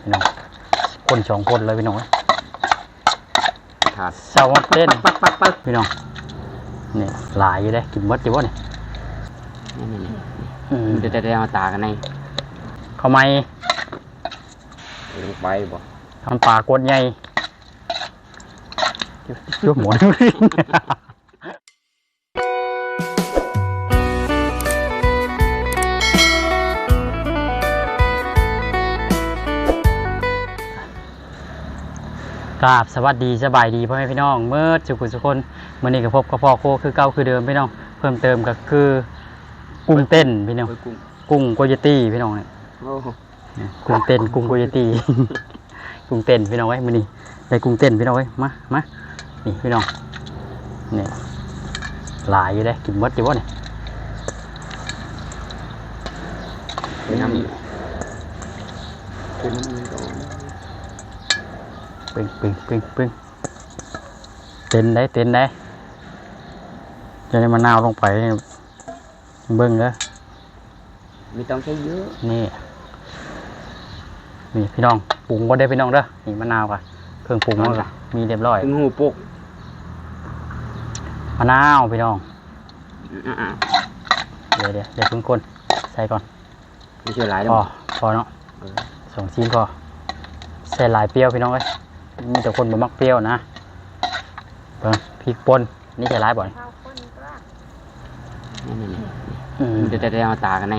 พี่น้องคนสองคนเลยพี่น้องเอ้ยขาดเสาฮอตเต้นปักปักปักพี่น้องนี่หลายอยู่เลยกินหมดอยู่วะเนี่ยนี่นี่นี่อืมจะได้มาตากันในเขาไม่ลงไปบ่ทำปลากดใหญ่ยุบหมด กราบสวัสดีสบายดีพ่อแม่พี่น้องเมื่อสุขุสุคนมื่อนี้กับพบกับพ่อโคคือเก่าคือเดิมพี่น้อง เพิ่มเติมก็คือ กุ้งเต้นพี่น้องโอ้ยกุ้งกุ้งโกโยตี้พี่น้องเนี่ยโอ้โหกุ้งเต้นกุ้งโกโยตี้กุ้งเต้นพี่น้องไว้ยมื่อนี้ได้กุ้งเต้นพี่น้องไว้ยมามานี่พี่น้องนี่หลายอยู่เลยกินหมดอยู่วะเนี่ยเป็นน้ำอีกเป็นน้ำอีกก่อน ปึ้งปึ้งปึ้งปึ้งเต้นได้เต้นได้จะได้มะนาวลงไป เบิ้งเด้อไม่ต้องใช้เยอะ นี่ นี่พี่น้องปรุงก็ได้พี่น้องเด้อนี่มะนาวก่ะเครื่องปรุงมันก่ะมีเรียบร้อยถึงหูปุกมะนาวพี่น้องอ่าเดี๋ยวเดี๋ยวเดี๋ยวเพิ่งคนใส่ก่อนๆไม่ช่วยหลายแล้วพอบ่พอเนาะเออสองชิ้นพอใส่หลายเปรี้ยวพี่น้องเอ้ย มีแต่คนบ่มักเปรี้ยวนะเบิ่งพริกป่นนี่ใส่หลายบ่อยข้าวข้นก็นี่นี่นี่อืมจะได้มาตากันใน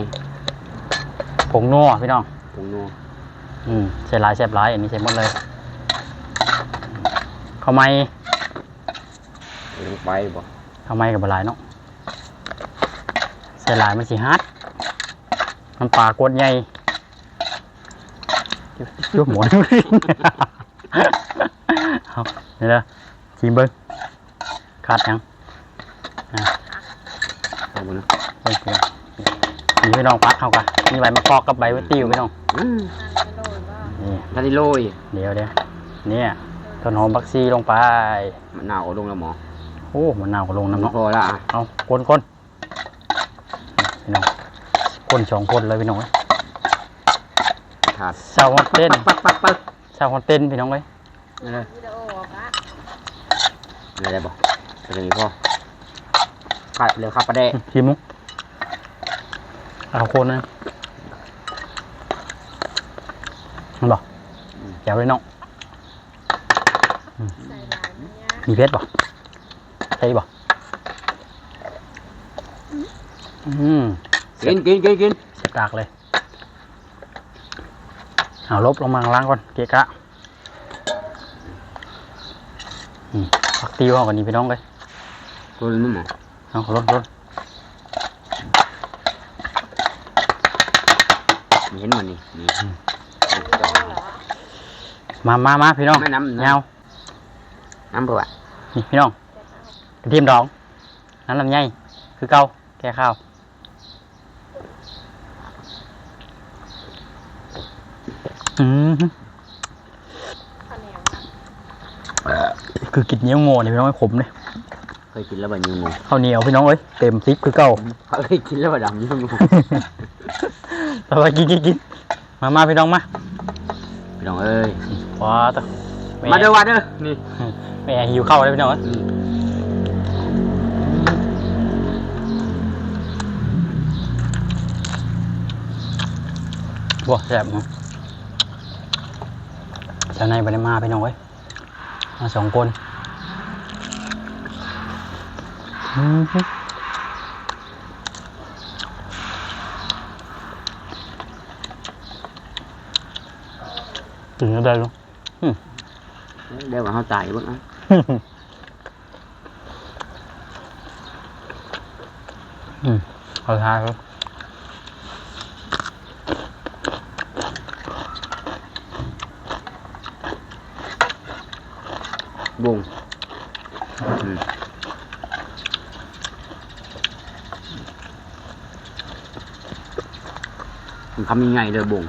ผงนัวพี่น้องผงนัวอืมใส่หลายแซ่บหลายอันนี้ใส่หมดเลยข้าวไหม้ลงไปบ่ข้าวไหม้กับบหลายเนาะใส่หลายมันสิฮัดน้ำปลากดใหญ่ยุบหมด เอาเดี๋ยวเด้อชิมเบิ้งขาดยังเอาบ่เนาะเบิ้งเบิ้งนี่พี่น้องพักเขากันมีใบมะกอกกับใบมะติ้วพี่น้องอืมหั่นกระโดดว่านี่ถ้าได้โรยเดี๋ยวเดี๋ยวเนี่ยต้นหอมบักซีลงไปมะนาวเอาลงแล้วหมอโอ้มันนาวก็ลงน้ำเนาะพอละอะเอาคนคนพี่น้องคนสองคนเลยพี่น้องเอ้ยขาดเสาฮอตเต้นปักปักปักเสาฮอตเต้นพี่น้องเอ้ยนี่เลยวิดีโอออกอะอะไรได้บ่อะไรนี่พ่อขาดเหลือขาดปลาแดกชิมมุกเอาคนนะมันบอกแจ๋วเลยน้องใส่หลายมันยากมีเพชรบ่ใช่บ่อืมกินกินกินกินเสียบดากเลย เอาลบลงมาข้างล่างก่อนเกะกะอืม พักติวเอากันนี้พี่น้องเลยตัวนึงหมอเอาลดลดเห็นมันนี่นี่มามามาพี่น้องไม่น้ำเงาน้ำเปล่านี่พี่น้องกระเทียมดองน้ำลำไยคือเก่าแก้ข้าวอืม ข้าวเหนียวนะ คือกินเนี้ยงโง่เนี่ยพี่น้องให้ขมเลยเคยกินแล้วบะยูงูข้าวเหนียวพี่น้องเอ้ยเต็มซิปคือเก่าเคยกินแล้วบะดำยูงูต่อไปกินกินกินมามาพี่น้องมาพี่น้องเอ้ยว้าตะแมาเด้อวัดเด้อนี่แม่หิวข้าวเลยพี่น้องเอ้ยว้าแซ่บเนาะเจ้าในายไปได้มาพี่น้องเอ้ย มาสองคนอืมฮึถึงจะได้ลูกเดี๋ยวว่าเขาตายเบ้างนะอืมเอาทานครับ ทำยังไงเลยอบ่ง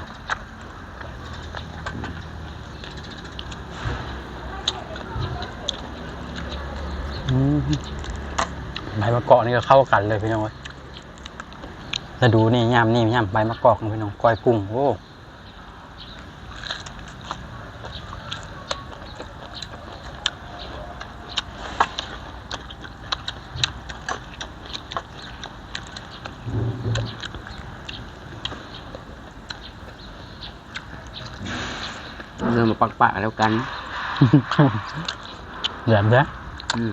ใบมะกอกนี่ก็เข้ากันเลยพี่น้องแล้วดูนี่ย่มนี่ย่มใบมะกอกของพี่น้องก้อยกุ้งโอ้ เริ่มมาปักปะแล้วกันแหลมเด้ออืม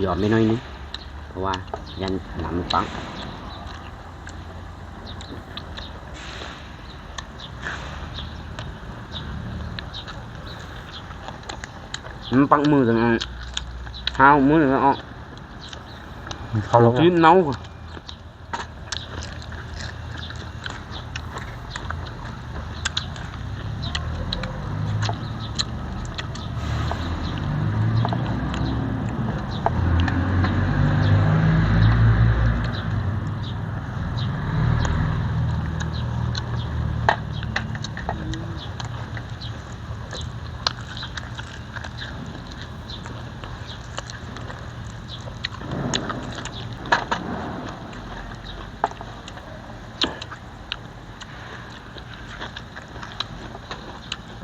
หยอดไม่น้อยนึงเพราะว่า ยันหนำมันปังมันปังมือจังอะห้าวมือจังอะ เขาลง ยืนเน่า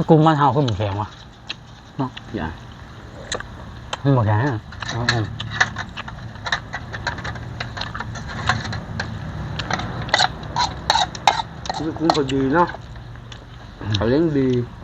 ก่ะกุ้งมันเห่าขึ้นหมูแข็งวะอย่าขึ้นหมูแข็งอะเอาเอา cũng có gì nó phải lấy đi 네. กุ้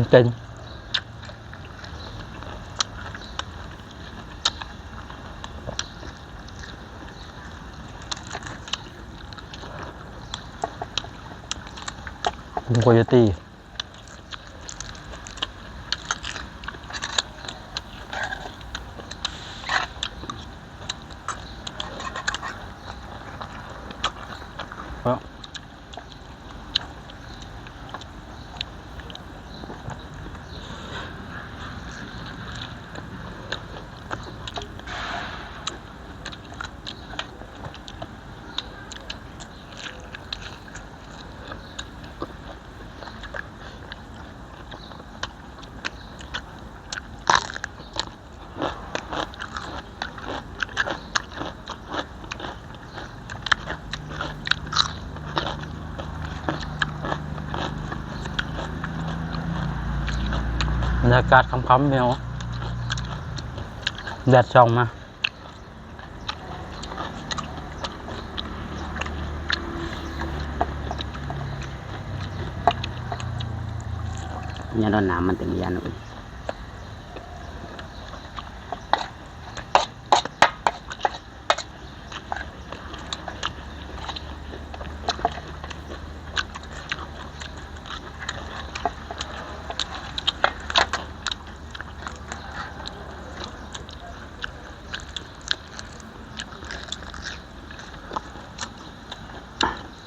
งเต้นกุ้งโคโยตี้เอา รรยากาศค่ำๆเมียวแดดส่องมา nhà đó nằm mình tìm ra nữa à,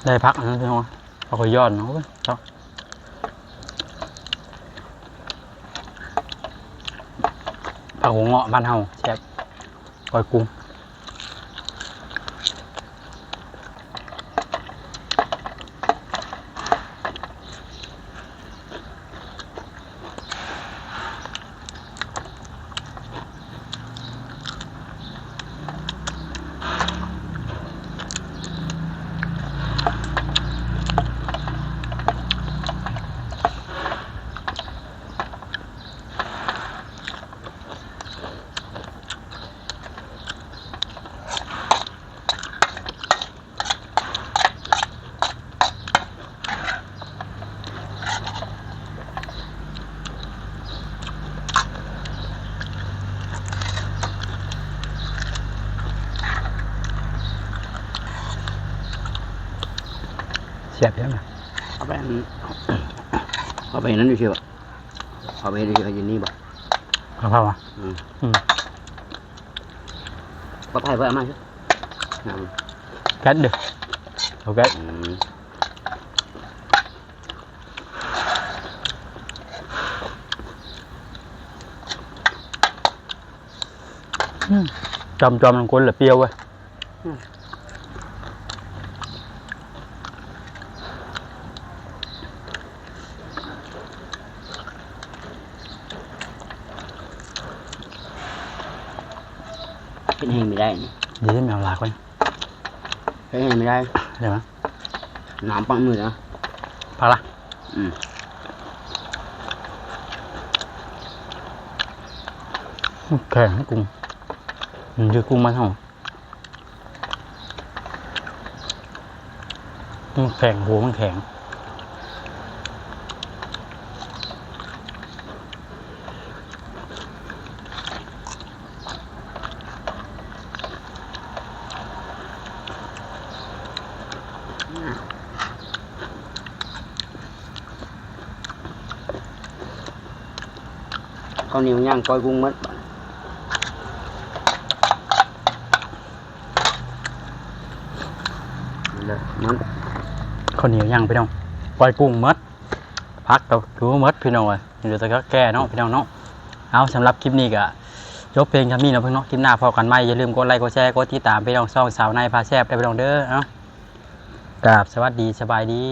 ได้พักนะพี่น้องเอาก็ย้อดเนาะเว้ยเจ้าผักหัวเงาะบ้านเฮาแซ่บก้อยกุ้ง เสียบใช่ไหม có bạn có bạn nó đi chưa có bạn đi chưa gì đi bảo กะเพราอะ ừ. Ừ. có thay vợ mà chứ nằm แก๊สเด้อเอาแก๊สอืมจอมจอมลงคนเหลือเปรี้ยวเว้ย กินแห้งไม่ได้นี่ เดี๋ยวจะไม่เอาลากไว้กินแห้งไม่ได้เดี๋ยวนะน้ำปังมือนะพักละอืมแข็งกุ้งมันคือกุ้งมันห่อมันแข็งหัวมันแข็ง เหนียวย่างก้อยกุ้งมัดบัดนั่นข้าวเหนียวย่างพี่น้องปล่อยกุ้งหมดพักกับถือว่าหมดพี่น้องเลยเดี๋ยวจะก็แก้เนาะพี่น้องเนาะเอาสำหรับคลิปนี้ก็จบเพลงคำนี้เนาะเพิ่งเนาะคลิปหน้าพอกันไหมอย่าลืมกดไลค์กดแชร์กดติดตามพี่น้องซ่องสาวในพาแซบได้พี่น้องเด้อเนาะกราบสวัสดีสบายดี